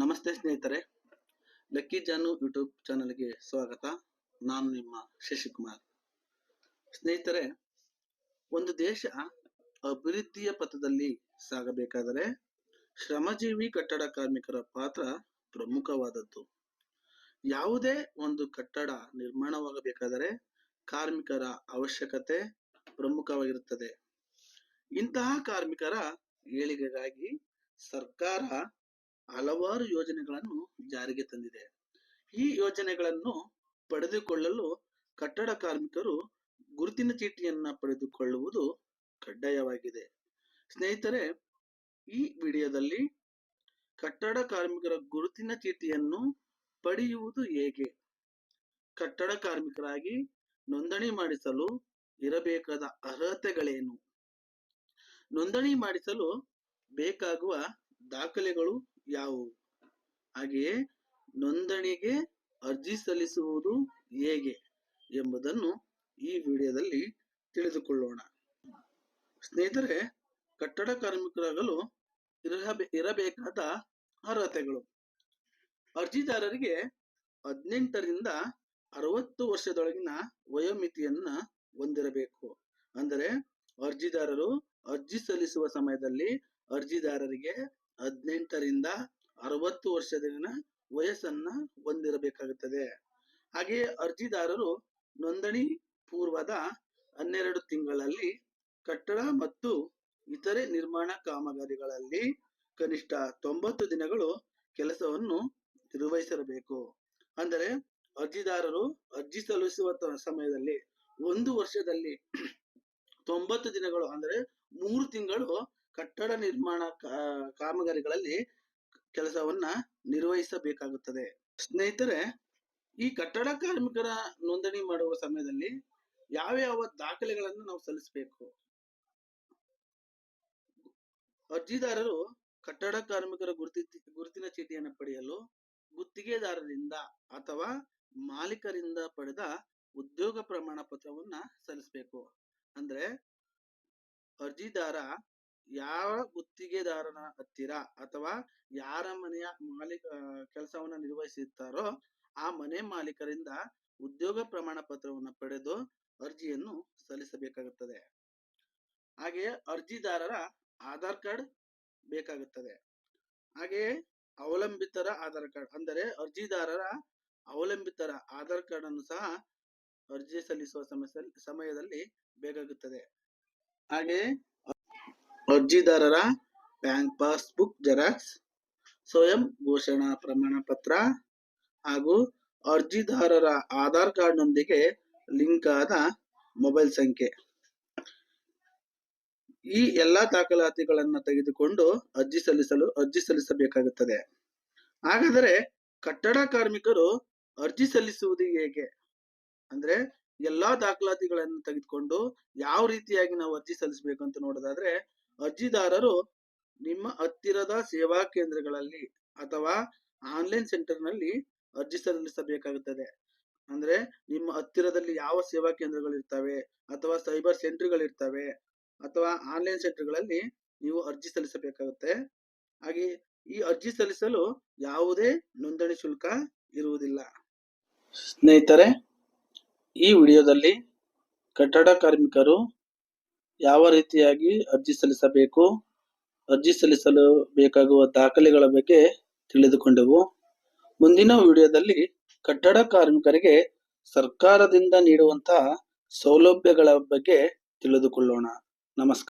ನಮಸ್ತೆ ಸ್ನೇಹಿತರೆ, ಲಕ್ಕಿ ಜಾನು ಯೂಟ್ಯೂಬ್ ಚಾನಲ್ಗೆ ಸ್ವಾಗತ. ನಾನು ನಿಮ್ಮ ಶಶಿಕುಮಾರ್. ಸ್ನೇಹಿತರೆ, ಒಂದು ದೇಶ ಅಭಿವೃದ್ಧಿಯ ಪಥದಲ್ಲಿ ಸಾಗಬೇಕಾದರೆ ಶ್ರಮಜೀವಿ ಕಟ್ಟಡ ಕಾರ್ಮಿಕರ ಪಾತ್ರ ಪ್ರಮುಖವಾದದ್ದು. ಯಾವುದೇ ಒಂದು ಕಟ್ಟಡ ನಿರ್ಮಾಣವಾಗಬೇಕಾದರೆ ಕಾರ್ಮಿಕರ ಅವಶ್ಯಕತೆ ಪ್ರಮುಖವಾಗಿರುತ್ತದೆ. ಇಂತಹ ಕಾರ್ಮಿಕರ ಏಳಿಗೆಗಾಗಿ ಸರ್ಕಾರ ಹಲವಾರು ಯೋಜನೆಗಳನ್ನು ಜಾರಿಗೆ ತಂದಿದೆ. ಈ ಯೋಜನೆಗಳನ್ನು ಪಡೆದುಕೊಳ್ಳಲು ಕಟ್ಟಡ ಕಾರ್ಮಿಕರು ಗುರುತಿನ ಚೀಟಿಯನ್ನ ಪಡೆದುಕೊಳ್ಳುವುದು ಕಡ್ಡಾಯವಾಗಿದೆ. ಸ್ನೇಹಿತರೆ, ಈ ವಿಡಿಯೋದಲ್ಲಿ ಕಟ್ಟಡ ಕಾರ್ಮಿಕರ ಗುರುತಿನ ಚೀಟಿಯನ್ನು ಪಡೆಯುವುದು ಹೇಗೆ? ಕಟ್ಟಡ ಕಾರ್ಮಿಕರಾಗಿ ನೋಂದಣಿ ಮಾಡಿಸಲು ಇರಬೇಕಾದ ಅರ್ಹತೆಗಳೇನು? ನೋಂದಣಿ ಮಾಡಿಸಲು ಬೇಕಾಗುವ ದಾಖಲೆಗಳು ಯಾವುವು? ಹಾಗೆಯೇ ನೋಂದಣಿಗೆ ಅರ್ಜಿ ಸಲ್ಲಿಸುವುದು ಹೇಗೆ ಎಂಬುದನ್ನು ಈ ವಿಡಿಯೋದಲ್ಲಿ ತಿಳಿದುಕೊಳ್ಳೋಣ. ಸ್ನೇಹಿತರೆ, ಕಟ್ಟಡ ಕಾರ್ಮಿಕರಾಗಲು ಇರಬೇ ಇರಬೇಕಾದ ಅರ್ಹತೆಗಳು. ಅರ್ಜಿದಾರರಿಗೆ ಹದಿನೆಂಟರಿಂದ ಅರವತ್ತು ವರ್ಷದೊಳಗಿನ ವಯೋಮಿತಿಯನ್ನ ಹೊಂದಿರಬೇಕು. ಅಂದರೆ ಅರ್ಜಿದಾರರು ಅರ್ಜಿ ಸಲ್ಲಿಸುವ ಸಮಯದಲ್ಲಿ ಅರ್ಜಿದಾರರಿಗೆ ಹದಿನೆಂಟರಿಂದ ಅರವತ್ತು ವರ್ಷದಲ್ಲಿನ ವಯಸ್ಸನ್ನ ಹೊಂದಿರಬೇಕಾಗುತ್ತದೆ. ಹಾಗೆಯೇ ಅರ್ಜಿದಾರರು ನೋಂದಣಿ ಪೂರ್ವದ ಹನ್ನೆರಡು ತಿಂಗಳಲ್ಲಿ ಕಟ್ಟಡ ಮತ್ತು ಇತರೆ ನಿರ್ಮಾಣ ಕಾಮಗಾರಿಗಳಲ್ಲಿ ಕನಿಷ್ಠ ತೊಂಬತ್ತು ದಿನಗಳು ಕೆಲಸವನ್ನು ನಿರ್ವಹಿಸಿರಬೇಕು. ಅಂದರೆ ಅರ್ಜಿದಾರರು ಅರ್ಜಿ ಸಲ್ಲಿಸುವ ಸಮಯದಲ್ಲಿ ಒಂದು ವರ್ಷದಲ್ಲಿ ತೊಂಬತ್ತು ದಿನಗಳು, ಅಂದರೆ ಮೂರು ತಿಂಗಳು ಕಟ್ಟಡ ನಿರ್ಮಾಣ ಕಾಮಗಾರಿಗಳಲ್ಲಿ ಕೆಲಸವನ್ನ ನಿರ್ವಹಿಸಬೇಕಾಗುತ್ತದೆ. ಸ್ನೇಹಿತರೆ, ಈ ಕಟ್ಟಡ ಕಾರ್ಮಿಕರ ನೋಂದಣಿ ಮಾಡುವ ಸಮಯದಲ್ಲಿ ಯಾವ ಯಾವ ದಾಖಲೆಗಳನ್ನು ನಾವು ಸಲ್ಲಿಸಬೇಕು? ಅರ್ಜಿದಾರರು ಕಟ್ಟಡ ಕಾರ್ಮಿಕರ ಗುರುತಿ, ಗುರುತಿನ ಚೀಟಿಯನ್ನು ಪಡೆಯಲು ಗುತ್ತಿಗೆದಾರರಿಂದ ಅಥವಾ ಮಾಲೀಕರಿಂದ ಪಡೆದ ಉದ್ಯೋಗ ಪ್ರಮಾಣ ಪತ್ರವನ್ನ ಸಲ್ಲಿಸಬೇಕು. ಅಂದ್ರೆ ಅರ್ಜಿದಾರ ಯಾವ ಗುತ್ತಿಗೆದಾರನ ಹತ್ತಿರ ಅಥವಾ ಯಾರ ಮನೆಯ ಮಾಲೀಕ ಕೆಲಸವನ್ನ ನಿರ್ವಹಿಸುತ್ತಾರೋ ಆ ಮನೆ ಮಾಲೀಕರಿಂದ ಉದ್ಯೋಗ ಪ್ರಮಾಣ ಪತ್ರವನ್ನು ಪಡೆದು ಅರ್ಜಿಯನ್ನು ಸಲ್ಲಿಸಬೇಕಾಗುತ್ತದೆ. ಹಾಗೆಯೇ ಅರ್ಜಿದಾರರ ಆಧಾರ್ ಕಾರ್ಡ್ ಬೇಕಾಗುತ್ತದೆ. ಹಾಗೆಯೇ ಅವಲಂಬಿತರ ಆಧಾರ್ ಕಾರ್ಡ್ ಅಂದರೆ ಅರ್ಜಿದಾರರ ಅವಲಂಬಿತರ ಆಧಾರ್ ಕಾರ್ಡ್ ಅನ್ನು ಸಹ ಅರ್ಜಿ ಸಲ್ಲಿಸುವ ಸಮಸ್ಯೆ ಸಮಯದಲ್ಲಿ ಬೇಕಾಗುತ್ತದೆ. ಹಾಗೆಯೇ ಅರ್ಜಿದಾರರ ಬ್ಯಾಂಕ್ ಪಾಸ್ಬುಕ್ ಜೆರಾಕ್ಸ್, ಸ್ವಯಂ ಘೋಷಣಾ ಪ್ರಮಾಣ ಪತ್ರ ಹಾಗೂ ಅರ್ಜಿದಾರರ ಆಧಾರ್ ಕಾರ್ಡ್ನೊಂದಿಗೆ ಲಿಂಕ್ ಆದ ಮೊಬೈಲ್ ಸಂಖ್ಯೆ. ಈ ಎಲ್ಲಾ ದಾಖಲಾತಿಗಳನ್ನು ತೆಗೆದುಕೊಂಡು ಅರ್ಜಿ ಸಲ್ಲಿಸಲು, ಅರ್ಜಿ ಸಲ್ಲಿಸಬೇಕಾಗುತ್ತದೆ. ಹಾಗಾದರೆ ಕಟ್ಟಡ ಕಾರ್ಮಿಕರು ಅರ್ಜಿ ಸಲ್ಲಿಸುವುದು ಹೇಗೆ? ಅಂದ್ರೆ ಎಲ್ಲಾ ದಾಖಲಾತಿಗಳನ್ನು ತೆಗೆದುಕೊಂಡು ಯಾವ ರೀತಿಯಾಗಿ ನಾವು ಅರ್ಜಿ ಸಲ್ಲಿಸಬೇಕು ಅಂತ ನೋಡೋದಾದ್ರೆ ಅರ್ಜಿದಾರರು ನಿಮ್ಮ ಹತ್ತಿರದ ಸೇವಾ ಕೇಂದ್ರಗಳಲ್ಲಿ ಅಥವಾ ಆನ್ಲೈನ್ ಸೆಂಟರ್ನಲ್ಲಿ ಅರ್ಜಿ ಸಲ್ಲಿಸಬೇಕಾಗುತ್ತದೆ. ಅಂದ್ರೆ ನಿಮ್ಮ ಹತ್ತಿರದಲ್ಲಿ ಯಾವ ಸೇವಾ ಕೇಂದ್ರಗಳು ಇರ್ತವೆ ಅಥವಾ ಸೈಬರ್ ಸೆಂಟರ್ಗಳು ಇರ್ತವೆ ಅಥವಾ ಆನ್ಲೈನ್ ಸೆಂಟರ್ಗಳಲ್ಲಿ ನೀವು ಅರ್ಜಿ ಸಲ್ಲಿಸಬೇಕಾಗುತ್ತೆ. ಹಾಗೆ ಈ ಅರ್ಜಿ ಸಲ್ಲಿಸಲು ಯಾವುದೇ ನೋಂದಣಿ ಶುಲ್ಕ ಇರುವುದಿಲ್ಲ. ಸ್ನೇಹಿತರೆ, ಈ ವಿಡಿಯೋದಲ್ಲಿ ಕಟ್ಟಡ ಕಾರ್ಮಿಕರು ಯಾವ ರೀತಿಯಾಗಿ ಅರ್ಜಿ ಸಲ್ಲಿಸಬೇಕು? ಅರ್ಜಿ ಸಲ್ಲಿಸಲು ಬೇಕಾಗುವ ದಾಖಲೆಗಳ ಬಗ್ಗೆ ತಿಳಿದುಕೊಂಡೆವು. ಮುಂದಿನ ವಿಡಿಯೋದಲ್ಲಿ ಕಟ್ಟಡ ಕಾರ್ಮಿಕರಿಗೆ ಸರ್ಕಾರದಿಂದ ನೀಡುವಂತಹ ಸೌಲಭ್ಯಗಳ ಬಗ್ಗೆ ತಿಳಿದುಕೊಳ್ಳೋಣ. ನಮಸ್ಕಾರ.